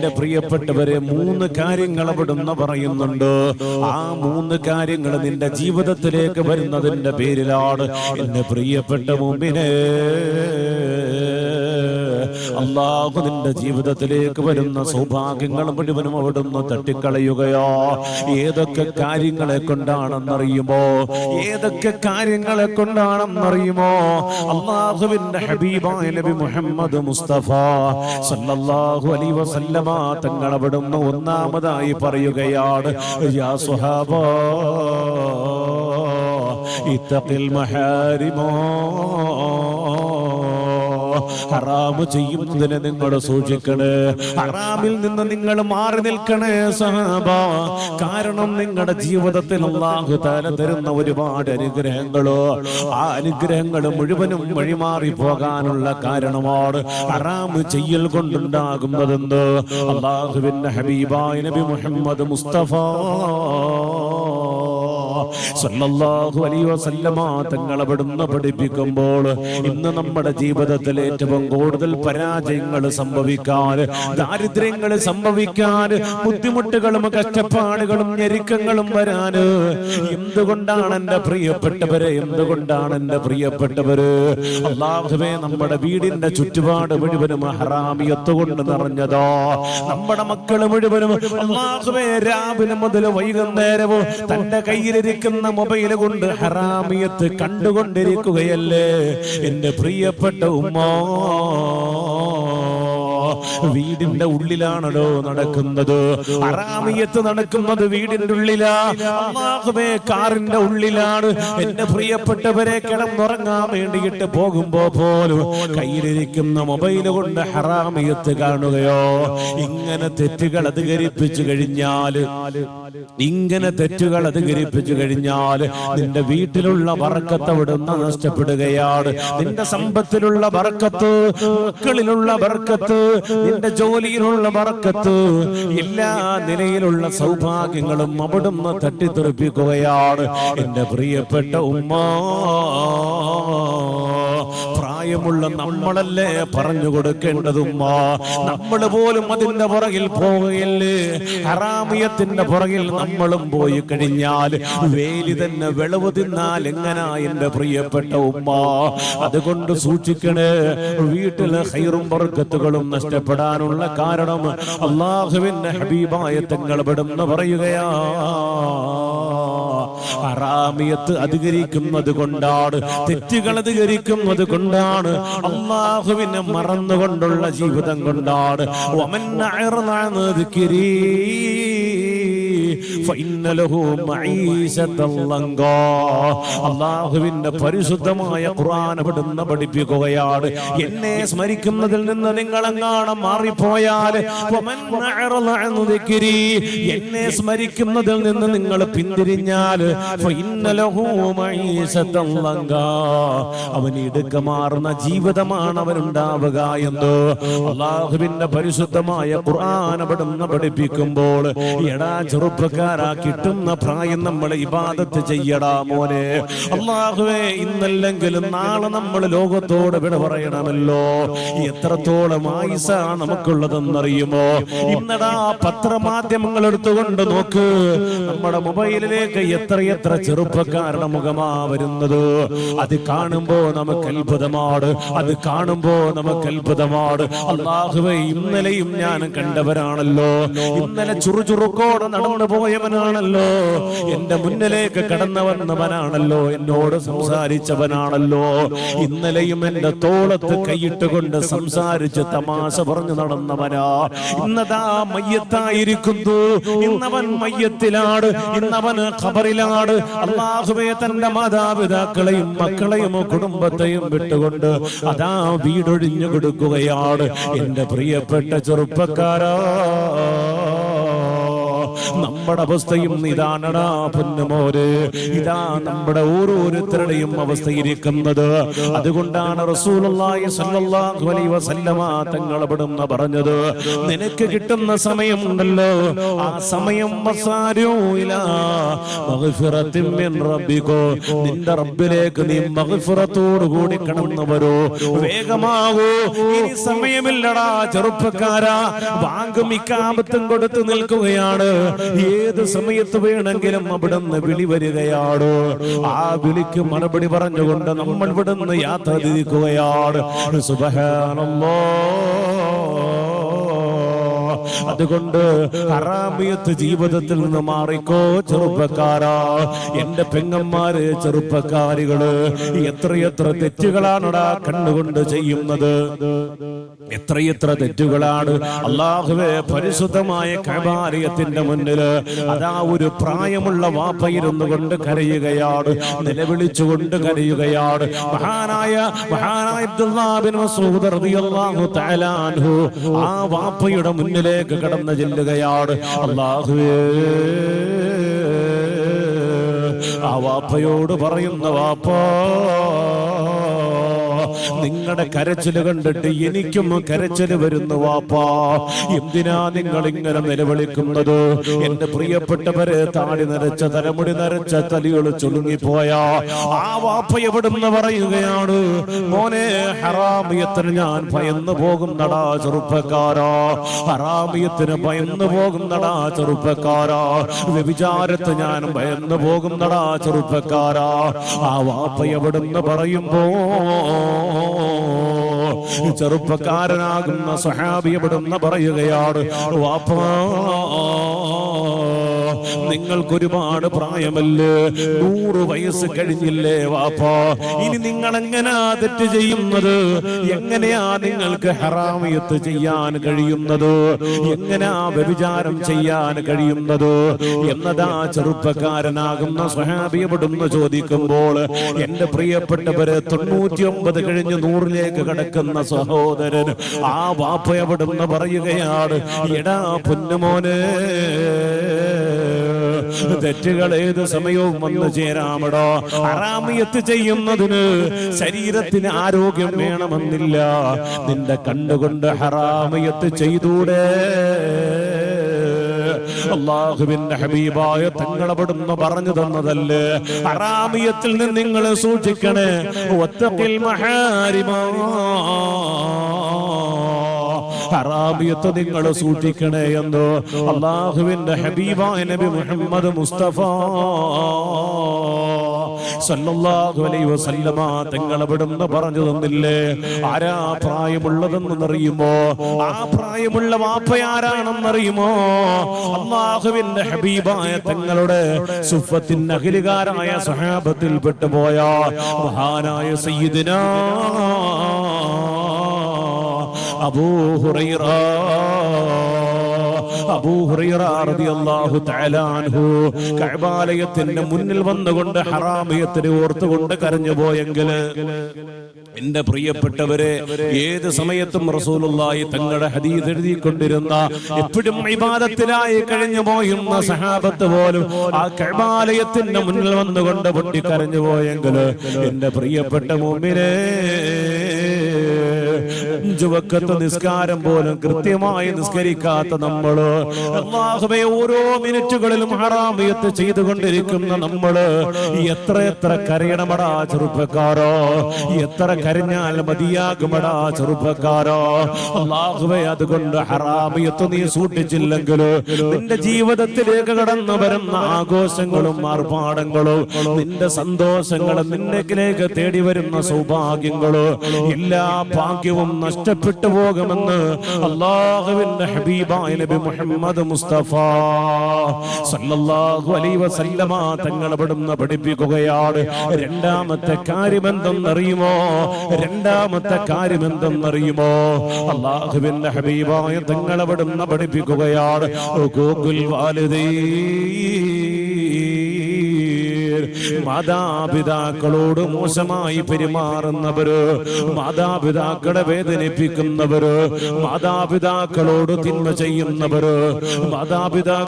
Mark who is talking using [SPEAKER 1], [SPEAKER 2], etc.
[SPEAKER 1] എന്റെ പ്രിയപ്പെട്ടവരെ മൂന്ന് കാര്യങ്ങൾ അവിടുന്ന് പറയുന്നുണ്ട്. ആ മൂന്ന് കാര്യങ്ങൾ നിന്റെ ജീവിതത്തിലേക്ക് വരുന്നതിന്റെ പേരിലാണ്. എന്റെ പ്രിയപ്പെട്ട മുമ്പിനെ അള്ളാഹു നിന്റെ ജീവിതത്തിലേക്ക് വരുന്ന സൗഭാഗ്യങ്ങൾ മുഴുവനും അവിടുന്ന് തട്ടിക്കളയുകയോ. ഏതൊക്കെ കാര്യങ്ങളെ കൊണ്ടാണെന്നറിയുമോ? ഏതൊക്കെ കാര്യങ്ങളെ കൊണ്ടാണെന്നറിയുമോ? അള്ളാഹുവിന്റെ ഹബീബായ നബി മുഹമ്മദ് മുസ്തഫ സല്ലല്ലാഹു അലൈഹി വസല്ലമ തങ്ങൾ അവിടുന്ന് ഒന്നാമതായി പറയുകയാണ് യാ സുഹാബാ ഇത്തഖിൽ മഹാരിമോ. ഹറാമ് ചെയ്യുന്നതിനെ നിങ്ങൾ സൂക്ഷിക്കണേ. ഹറാമിൽ നിന്ന് നിങ്ങൾ മാറി നിൽക്കണേ സഹാബ. കാരണം നിങ്ങളുടെ ജീവിതത്തിൽ അള്ളാഹു തല തരുന്ന ഒരുപാട് അനുഗ്രഹങ്ങളോ. ആ അനുഗ്രഹങ്ങൾ മുഴുവനും വഴിമാറി പോകാനുള്ള കാരണമാണ് ഹറാമ് ചെയ്യൽ കൊണ്ടുണ്ടാകുന്നതെന്ന്. അള്ളാഹുവിന്റെ ഹബീബായ നബി മുഹമ്മദ് മുസ്തഫ. സല്ലല്ലാഹു അലൈഹി വസല്ലമ തങ്ങൾ അവിടുന്ന് പഠിപ്പിക്കുമ്പോൾ ഇന്ന് നമ്മുടെ ജീവിതത്തിൽ ഏറ്റവും കൂടുതൽ പരാജയങ്ങൾ സംഭവിക്കാൻ ദാരിദ്ര്യങ്ങൾ സംഭവിക്കാൻ ബുദ്ധിമുട്ടുകളും കഷ്ടപ്പാടുകളും ഞെരുക്കങ്ങളും വരാന് എന്തുകൊണ്ടാണ് എന്റെ പ്രിയപ്പെട്ടവര് എന്തുകൊണ്ടാണ് എന്റെ പ്രിയപ്പെട്ടവര്? അള്ളാഹുവേ നമ്മുടെ വീടിന്റെ ചുറ്റുപാട് മുഴുവനും ഹറാമിയത്ത് കൊണ്ട് നിറഞ്ഞതോ. നമ്മുടെ മക്കൾ മുഴുവനും അള്ളാഹുവേ രാവിലെ മുതൽ വൈകുന്നേരവും തന്റെ കയ്യിലിരിക്കുന്ന മൊബൈൽ കൊണ്ട് ഹറാമിയത്ത് കണ്ടുകൊണ്ടിരിക്കുകയല്ലേ? എന്റെ പ്രിയപ്പെട്ട ഉമ്മ. വീടിന്റെ ഉള്ളിലാണല്ലോ നടക്കുന്നത്? അറാമിയത്ത് നടക്കുന്നത് വീടിന്റെ ഉള്ളിലാ. കാറിന്റെ ഉള്ളിലാണ്. എന്റെ പ്രിയപ്പെട്ടവരെ കിടന്നുറങ്ങാൻ വേണ്ടിയിട്ട് പോകുമ്പോ പോലും കയ്യിലിരിക്കുന്ന മൊബൈൽ കൊണ്ട് ഹറാമിയത്ത് കാണുകയോ ഇങ്ങനെ തെറ്റുകൾ അധികരിപ്പിച്ചു കഴിഞ്ഞാൽ ഇങ്ങനെ തെറ്റുകൾ അധികരിപ്പിച്ചു കഴിഞ്ഞാൽ നിന്റെ വീട്ടിലുള്ള വറക്കത്ത് അവിടുന്ന് നഷ്ടപ്പെടുകയാണ്. നിന്റെ സമ്പത്തിലുള്ള വറക്കത്ത് മക്കളിലുള്ള വറക്കത്ത് നിന്റെ ജോലിയിലുള്ള വറക്കത്ത് എല്ലാ നിലയിലുള്ള സൗഭാഗ്യങ്ങളും അവിടുന്ന് തട്ടിത്തെറിപ്പിക്കുകയാണ്. എന്റെ പ്രിയപ്പെട്ട ഉമ്മ. പ്രായമുള്ള നമ്മളല്ലേ പറഞ്ഞു കൊടുക്കേണ്ടതുമ്മ. നമ്മൾ പോലും അതിന്റെ പുറകിൽ പോവുകയല്ലേ? ഹറാമിയത്തിന്റെ പുറകിൽ നമ്മളും പോയി കഴിഞ്ഞാൽ വേലി തന്നെ വിളവ് തിന്നാൽ എങ്ങനാ എന്റെ പ്രിയപ്പെട്ട ഉമ്മ? അതുകൊണ്ട് സൂക്ഷിക്കണേ. വീട്ടിലെ ഹൈറും വർഗത്തുകളും നഷ്ടപ്പെടാനുള്ള കാരണം അള്ളാഹുവിന്റെ ഹബീബായ തങ്ങൾ പെടുന്ന പറയുകയാ. അറാമിയത്ത് അധികരിക്കുന്നത് കൊണ്ടാണ് തെറ്റുകൾ അധികരിക്കുന്നത് കൊണ്ടാണ് അള്ളാഹുവിനെ മറന്നുകൊണ്ടുള്ള ജീവിതം കൊണ്ടാണ്. ഒമൻ അഅറദ അൻ അള്ളാഹുവിന്റെ പരിശുദ്ധമായ ഖുർആൻ അവിടുന്ന് പഠിപ്പിക്കുകയാണ് എന്നെ സ്മരിക്കുന്നതിൽ നിന്ന് നിങ്ങൾ എങ്ങാണം മാറിപ്പോയാൽ. എന്നെ സ്മരിക്കുന്നതിൽ നിന്ന് നിങ്ങൾ പിന്തിരിഞ്ഞാൽ. അവന് ഇടുക്കമാർന്ന ജീവിതമാണ് അവനുണ്ടാവുക എന്ന് അള്ളാഹുവിന്റെ പരിശുദ്ധമായ ഖുർആൻ അവിടുന്ന് പഠിപ്പിക്കുമ്പോൾ എടാ ചെറുപ്പക്കാരാ കിട്ടുന്ന പ്രായം നമ്മൾ ഇബാദത്ത് ചെയ്യടാ മോനെ. അള്ളാഹുവേ ഇന്നല്ലെങ്കിലും നാളെ നമ്മൾ ലോകത്തോട് വിട പറയണമല്ലോ. എത്രത്തോളം ആയുസ നമുക്കുള്ളതെന്നറിയുമോ? ഇന്നടാ പത്രമാധ്യമങ്ങൾ എടുത്തുകൊണ്ട് നോക്ക്. നമ്മുടെ മൊബൈലിലേക്ക് എത്രയെത്ര ചെറുപ്പക്കാരുടെ മുഖമാ വരുന്നത്. അത് കാണുമ്പോ നമുക്ക് അത്ഭുതമാണ്. അത് കാണുമ്പോ നമുക്ക് അത്ഭുതമാണ്. അള്ളാഹുവേ ഇന്നലെയും ഞാൻ കണ്ടവരാണല്ലോ. ഇന്നലെ ചുറുചുറുക്കോടെ നടന്നു പോയവനാണല്ലോ. എന്റെ മുന്നിലേക്ക് കടന്നു വന്നവനാണല്ലോ എന്നോട് സംസാരിച്ചവനാണല്ലോ. ഇന്നലെയും എന്റെ തോളത്ത് കൈയിട്ടുകൊണ്ട് സംസാരിച്ച് തമാശ പറഞ്ഞു നടന്നവനാ. ഇന്നതാ മയ്യത്തായിരിക്കുന്നു. ഇന്നവൻ മയ്യത്തിലാണ്. ഇന്നവന് ഖബറിലാണ്. അള്ളാഹുബേ തന്റെ മാതാപിതാക്കളെയും മക്കളെയും കുടുംബത്തെയും വിട്ടുകൊണ്ട് അതാ വീടൊഴിഞ്ഞു കൊടുക്കുകയാണ്. എന്റെ പ്രിയപ്പെട്ട ചെറുപ്പക്കാരാ. നമ്മുടെ അവസ്ഥയും ഇതാണടാ പൊന്നുമോര്. ഇതാ നമ്മുടെ ഓരോരുത്തരുടെയും അവസ്ഥയിരിക്കുന്നത്. അതുകൊണ്ടാണ് റസൂലുള്ളാഹി സ്വല്ലല്ലാഹു അലൈഹി വസല്ലമ തങ്ങൾ അവിടുന്ന് പറഞ്ഞത്. നിനക്ക് കിട്ടുന്ന ആ സമയം മഗ്ഫിറത്തിൻ മിൻ റബ്ബികോ നിന്റെ റബ്ബിലേക്ക് നീ മഗ്ഫിറത്തോടു കൂടി കടന്നു വരൂ. വേഗമാകൂ. ഇനി സമയമില്ലടാ ചെറുപ്പക്കാരാ. വാങ്കും ഇക്കാമത്തും കൊടുത്തു നിൽക്കുകയാണ്. ഏത് സമയത്ത് വേണമെങ്കിലും അവിടുന്ന് വിളി വരികയാണ് ആ വിളിക്ക് മറുപടി പറഞ്ഞുകൊണ്ട് നമ്മൾ ഇവിടുന്ന് യാത്ര തിരിക്കുകയാണ്. സുബഹാനല്ലോ. അതുകൊണ്ട് ഹറാമിയത്ത് ജീവിതത്തിൽ നിന്ന് മാറിക്കോ ചെറുപ്പക്കാരാ. എന്റെ പെങ്ങന്മാര് ചെറുപ്പക്കാരികൾ എത്രയെത്ര തെറ്റുകളാണടാ കണ്ണുകൊണ്ട് ചെയ്യുന്നത്. എത്രയെത്ര തെറ്റുകളാണ് അള്ളാഹുവെ പരിശുദ്ധമായ കൈമാലയത്തിന്റെ മുന്നിൽ അതാ ഒരു പ്രായമുള്ള വാപ്പയിരുന്നു കൊണ്ട് കരയുകയാണ് നിലവിളിച്ചുകൊണ്ട് കരയുകയാണ്. മഹാനായ മഹാനായ ആ വാപ്പയുടെ മുന്നിലേക്ക് കടന്നു ചെല്ലുകയാണ്. അള്ളാഹുവേ ആ വാപ്പയോട് പറയുന്ന വാപ്പാ നിങ്ങളുടെ കരച്ചിൽ കണ്ടിട്ട് എനിക്കും കരച്ചിൽ വരുന്നു വാപ്പാ. എന്തിനാ നിങ്ങൾ ഇങ്ങനെ നിലവിളിക്കുന്നത്? എന്റെ പ്രിയപ്പെട്ടവരെ താടി നരച്ച തലമുടി നരച്ച തലികൾ ചുളുങ്ങിപ്പോയ. ആ വാപ്പ എവിടുന്ന് പറയുകയാണ്? മോനെ ഹറാമിയത്തിന് ഞാൻ ഭയന്നു പോകുന്നടാ ചെറുപ്പക്കാരാ. ഹറാമിയത്തിന് ഭയന്നു പോകുന്നടാ ചെറുപ്പക്കാരാ. വ്യഭിചാരത്ത് ഞാൻ ഭയന്നു പോകുന്നടാ ചെറുപ്പക്കാരാ. ആ വാപ്പ എവിടുന്ന് പറയുമ്പോ ചെറുപ്പക്കാരനാകുന്ന സഹാബി എവിടുന്ന് പറയുകയാണ് വാപ്പാ നിങ്ങൾക്ക് ഒരുപാട് പ്രായമല്ലേ? നൂറ് വയസ്സ് കഴിഞ്ഞില്ലേ വാപ്പാ? ഇനി നിങ്ങൾ എങ്ങനെയാ തെറ്റ് ചെയ്യുന്നത്? എങ്ങനെയാ നിങ്ങൾക്ക് ഹറാമിയത്ത് ചെയ്യാൻ കഴിയുന്നത്? എങ്ങനെയാ വ്യഭിചാരം ചെയ്യാൻ കഴിയുന്നത്? എന്നതാ ചെറുപ്പക്കാരനാകുന്ന സ്വഹാബിയപ്പെടുന്നു ചോദിക്കുമ്പോൾ എന്റെ പ്രിയപ്പെട്ടവര് തൊണ്ണൂറ്റി ഒമ്പത് കഴിഞ്ഞ് നൂറിലേക്ക് കടക്കുന്ന സഹോദരൻ ആ വാപ്പ എവിടുന്ന് പറയുകയാണ്? എടാ പൊന്നുമോനെ. തെറ്റുകൾ ഏത് സമയവും വന്നു ചേരാമടോ? അറാമിയത്ത് ചെയ്യുന്നതിന് ശരീരത്തിന് ആരോഗ്യം വേണമെന്നില്ല. നിന്റെ കണ്ടുകൊണ്ട് ഹറാമിയത്ത് ചെയ്തൂടെ? അള്ളാഹുവിന്റെ ഹബീബായ തങ്ങളവിടുന്ന് പറഞ്ഞു തന്നതല്ലേ? ഹറാമിയത്തിൽ നിന്ന് നിങ്ങൾ സൂക്ഷിക്കണേ. ഒറ്റ മഹാരിമാ. ഹറാമിയത്ത് നിങ്ങൾ സൂക്ഷിക്കണേ എന്ന് അള്ളാഹുവിന്റെ ഹബീബായ നബി മുഹമ്മദ് മുസ്തഫ തങ്ങൾ അവിടുന്ന് പറഞ്ഞു തന്നില്ലേ? ആരാ പ്രായമുള്ളതെന്നറിയുമോ? ആ പ്രായമുള്ള വാപ്പയാരാണെന്നറിയുമോ അള്ളാഹുവിന്റെ ഹബീബായ തങ്ങളുടെ സുഫത്തിൻ അഖിലുകാരായ സഹാബത്തിൽ പെട്ടുപോയ മഹാനായ സയ്യിദിനാ അബൂ ഹുറൈറ. അബൂ ഹുറൈറ റളിയല്ലാഹു തആല അൻഹു. കഅബാലയത്തിന്റെ മുന്നിൽ വന്നുകൊണ്ട് ഹറാമിയത്തിനെ ഓർത്തുകൊണ്ട് കരഞ്ഞു പോയെങ്കിൽ എന്റെ പ്രിയപ്പെട്ടവരെ ഏത് സമയത്തും റസൂലുള്ളാഹി തങ്ങളുടെ ഹദീസ് എഴുതിക്കൊണ്ടിരുന്ന എപ്പോഴും ഇബാദത്തിലായി കഴിഞ്ഞു പോയിരുന്ന സഹാബത്ത് പോലും ആ കഅബാലയത്തിന്റെ മുന്നിൽ വന്നുകൊണ്ട് പൊട്ടി കരഞ്ഞു പോയെങ്കിൽ എന്റെ പ്രിയപ്പെട്ട അഞ്ചുവക്കത്ത് നിസ്കാരം പോലും കൃത്യമായി നിസ്കരിക്കാത്ത നമ്മൾ. അള്ളാഹുവേ ഓരോ മിനിറ്റുകളിലും ഹറാമിയത്ത് ചെയ്തുകൊണ്ടിരിക്കുന്ന നമ്മൾ. എത്ര എത്ര കരയണമടാ ചെറുപ്പക്കാരോ. എത്ര കരഞ്ഞാൽ മതിയാകുമടാ ചെറുപ്പക്കാരോ. അള്ളാഹുവേ അതുകൊണ്ട് ഹറാമിയത്ത് നീ സൂക്ഷിച്ചില്ലെങ്കിൽ നിന്റെ ജീവിതത്തിലേക്ക് കടന്നു വരുന്ന ആഘോഷങ്ങളും ആർഭാടങ്ങളും നിന്റെ സന്തോഷങ്ങളും നിന്നേക്കിലേക്ക് തേടി വരുന്ന സൗഭാഗ്യങ്ങളും എല്ലാ ഭാഗ്യവും നഷ്ടപ്പെട്ടു പോകുമെന്ന് അള്ളാഹുവിന്റെ ഹബീബായ നബി മുഹമ്മദ് മുസ്തഫ സല്ലല്ലാഹു അലൈഹി വസല്ലമ തങ്ങൾ അവിടുന്ന് പഠിപ്പിക്കുകയാണ്. രണ്ടാമത്തെ കാര്യം എന്തെന്നറിയുമോ രണ്ടാമത്തെ കാര്യം എന്തെന്നറിയുമോ അള്ളാഹുവിന്റെ ഹബീബായ തങ്ങൾ അവിടുന്ന് പഠിപ്പിക്കുകയാണ്. വാലിദീ മാതാപിതാക്കളോട് മോശമായി പെരുമാറുന്നവര് മാതാപിതാക്കളെ വേദനിപ്പിക്കുന്നവര് മാതാപിതാക്കളോട് തിന്മ ചെയ്യുന്നവര് മാതാപിതാ